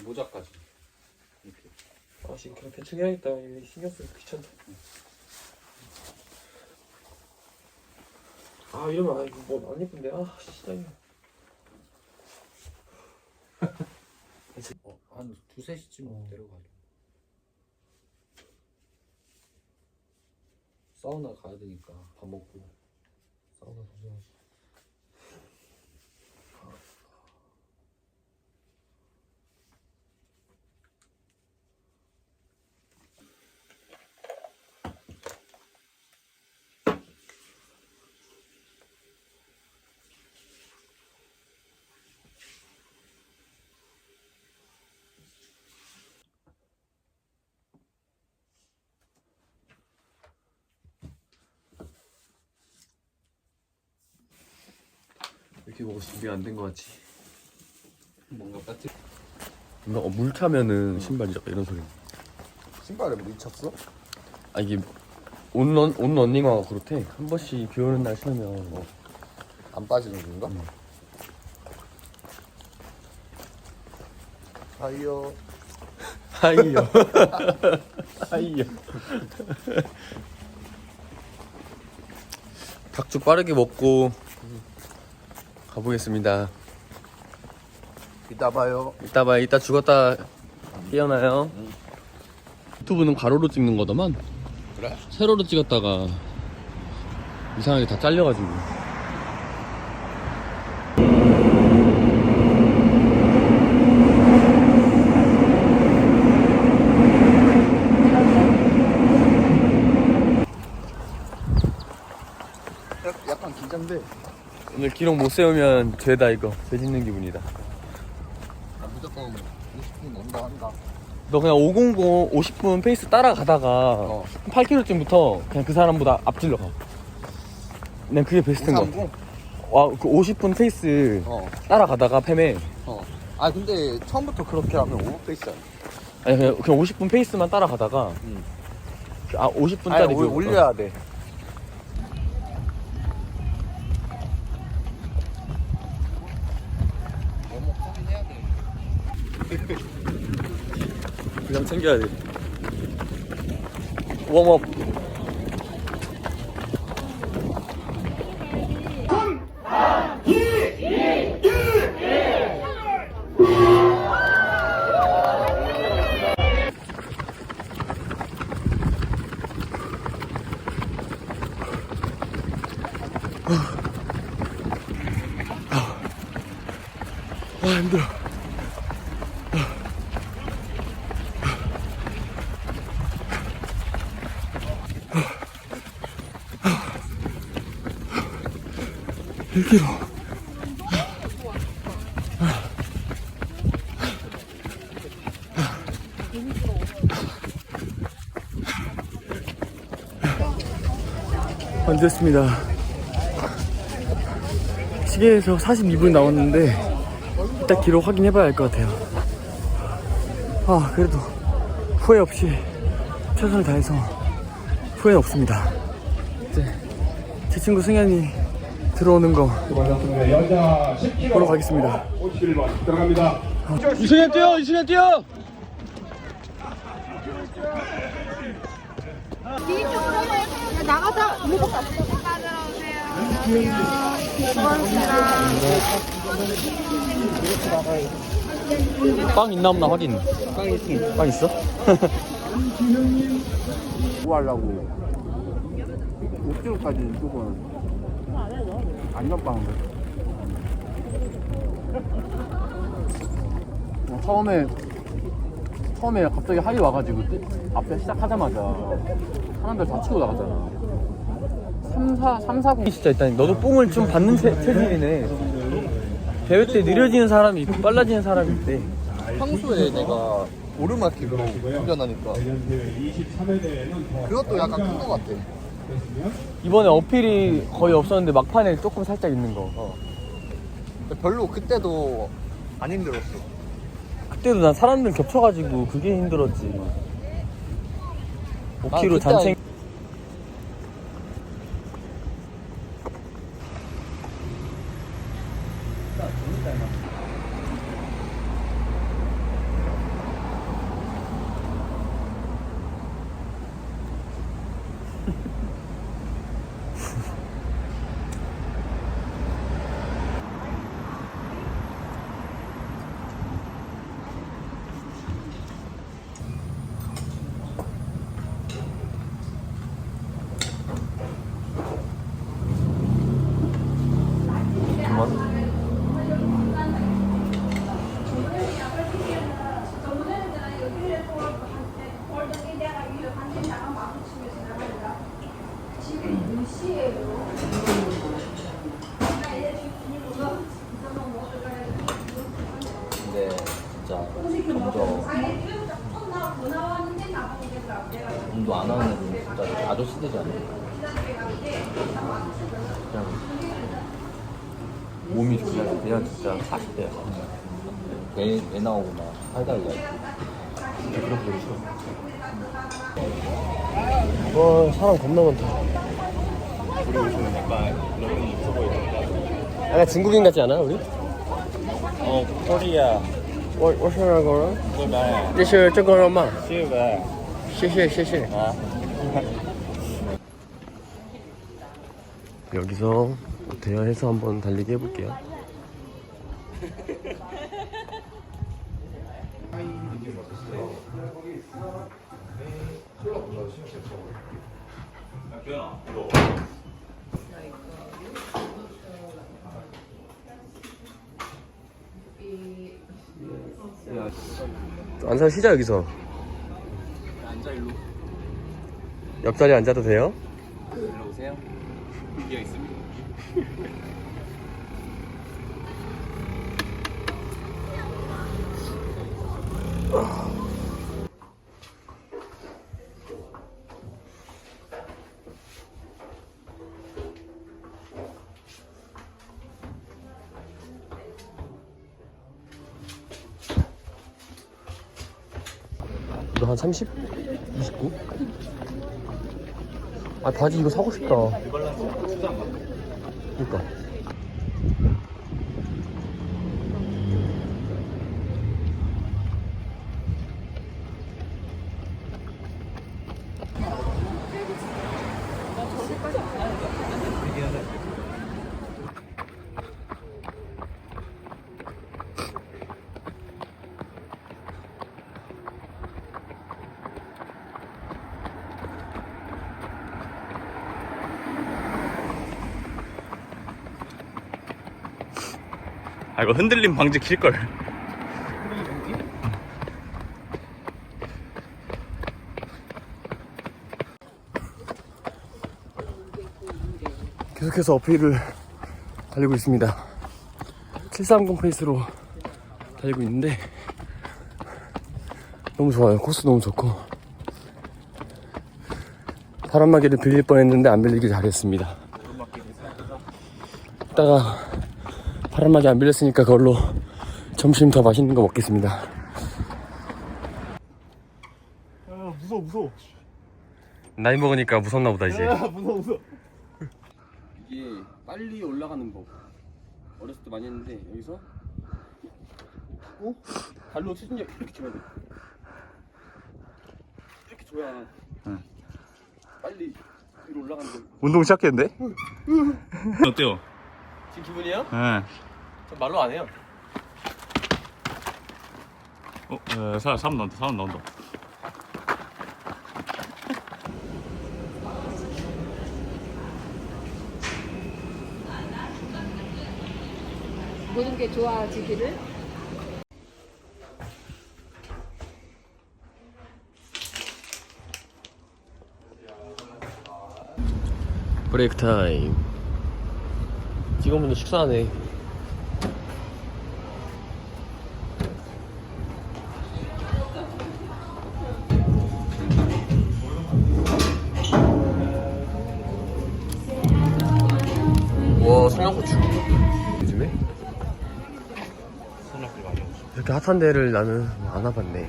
모자까지. 이렇게. 아 지금 그냥 대충 해야겠다. 이거 신경 쓰기 귀찮다. 아 이러면 아 이거 뭐안 예쁜데? 아 진짜 어, 한 두세 시쯤 어. 내려가요 사우나 가야 되니까 밥 먹고. 사우나 가셔 이렇게 먹을 준비가 안된거 같지 뭔가 따뜻 뭔가 어, 물 차면은 신발이 약간 이런 소리 신발에 물 찼어? 아 이게 옷, 런, 옷 런닝화가 그렇대 한 번씩 비 오는 날 신으면 어, 안 빠지는 건가? 응. 하이요. 하이요 하이요 닭죽 빠르게 먹고 가보겠습니다 이따 봐요. 이따 봐 이따 죽었다 깨어나요 유튜브는 가로로 찍는 거더만 그래? 세로로 찍었다가 이상하게 다 잘려가지고 약간 긴장돼. 오늘 기록 못 세우면 죄다 이거 죄 짓는 기분이다 나 무조건 50분 온다 한다. 너 그냥 500 50분 페이스 따라가다가 어. 8km쯤부터 그냥 그 사람보다 앞질러 가 그냥 그게 베스트인 거 같아 530? 와, 그 50분 페이스 어. 따라가다가 패매 어. 아 근데 처음부터 그렇게 하면 오버페이스야. 아니 그냥, 그냥 50분 페이스만 따라가다가 응. 아 50분짜리 아니 올- 올려야 돼. 너무 하긴 해야 돼. 그냥 챙겨 1 k 로안 됐습니다. 시계에서 42분 나왔는데 이따 기록 확인해봐야 할 것 같아요. 아 그래도 후회 없이 최선을 다해서 후회는 없습니다. 이제 제 친구 승현이 들어오는 거 여자 10kg 보러 가겠습니다. 51번 들어갑니다. 이승현 뛰어! 이승현 뛰어! 들어오세요. 빵 있나 없나 확인. 빵 있어. 빵 있어? 뭐 하려고? 5kg까지 조금 안 나빠는데. 어, 처음에 처음에 갑자기 하이 와가지고 뜨- 앞에 시작하자마자 사람들 다 치고 나갔잖아. 3, 4, 3, 4, 0 진짜 일단 너도 뽕을 좀 받는 체, 체질이네. 대회 때 느려지는 사람이 있고 빨라지는 사람이 있대. 평소에 내가 오르막길로 운전하니까 23회대에는 그것도 약간 큰것 같아. 이번에 어필이 거의 없었는데 막판에 조금 살짝 있는 거. 어. 별로 그때도 안 힘들었어. 그때도 난 사람들 겹쳐가지고 그게 힘들었지. 5kg 그때 잔챙. 근데 진짜 먼저 운동 안 하는 애들은 진짜 아저씨 되지 않나? 그냥 몸이 좋냐 그냥 진짜 40대야 애, 애 나오고 막 살다 이야기. 그런 거 싫어 와 사람 겁나 많다 우리 옷은 약간 너무 있어 보이는데 약간 중국인 같지 않아 우리? 어, 코리아 我我是那个这边这是这个人吗？这边谢谢谢谢 아 여기서 대여해서 한번 달리기 해볼게요 앉아 쉬자 여기서 앉아 일로. 옆자리에 앉아도 돼요? 일로 오세요. 비어 있습니다. 한 30? 29? 아 바지 이거 사고 싶다. 그니까 아 이거 흔들림 방지 킬걸. 계속해서 어필을 달리고 있습니다. 730 페이스로 달리고 있는데 너무 좋아요. 코스 너무 좋고. 바람막이를 빌릴 뻔했는데 안 빌리길 잘했습니다. 이따가 바람막이 안 빌렸으니까 그걸로 점심 더 맛있는 거 먹겠습니다. 무서워 무서워. 나이 먹으니까 무섭나 보다 이제. 무서워 무서워. 이게 빨리 올라가는 법. 어렸을 때 많이 했는데 여기서 어? 발로 추진력 이렇게 줘야 돼. 이렇게 줘야 빨리 위로 올라가는 거 운동 시작했는데? 어때요? 지금 기분이요? 네. 저 말로 안 해요 어, 어 사, 사람 나온다 사람 나온다 모든 게 좋아지기를. 브레이크 타임 직원분들 식사하네 와 청양고추 요즘에? 이렇게 핫한 데를 나는 안 와봤네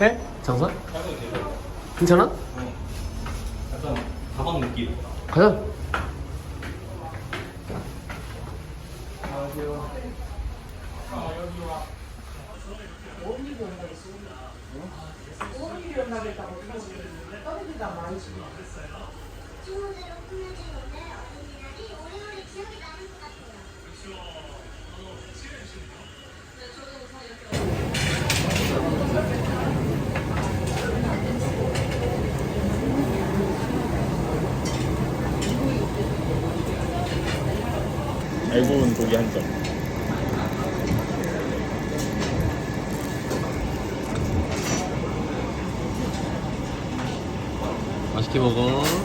해? 장사? 괜찮아? 가방 느낌 가자. 알고 온 고기 한 점 맛있게 먹어.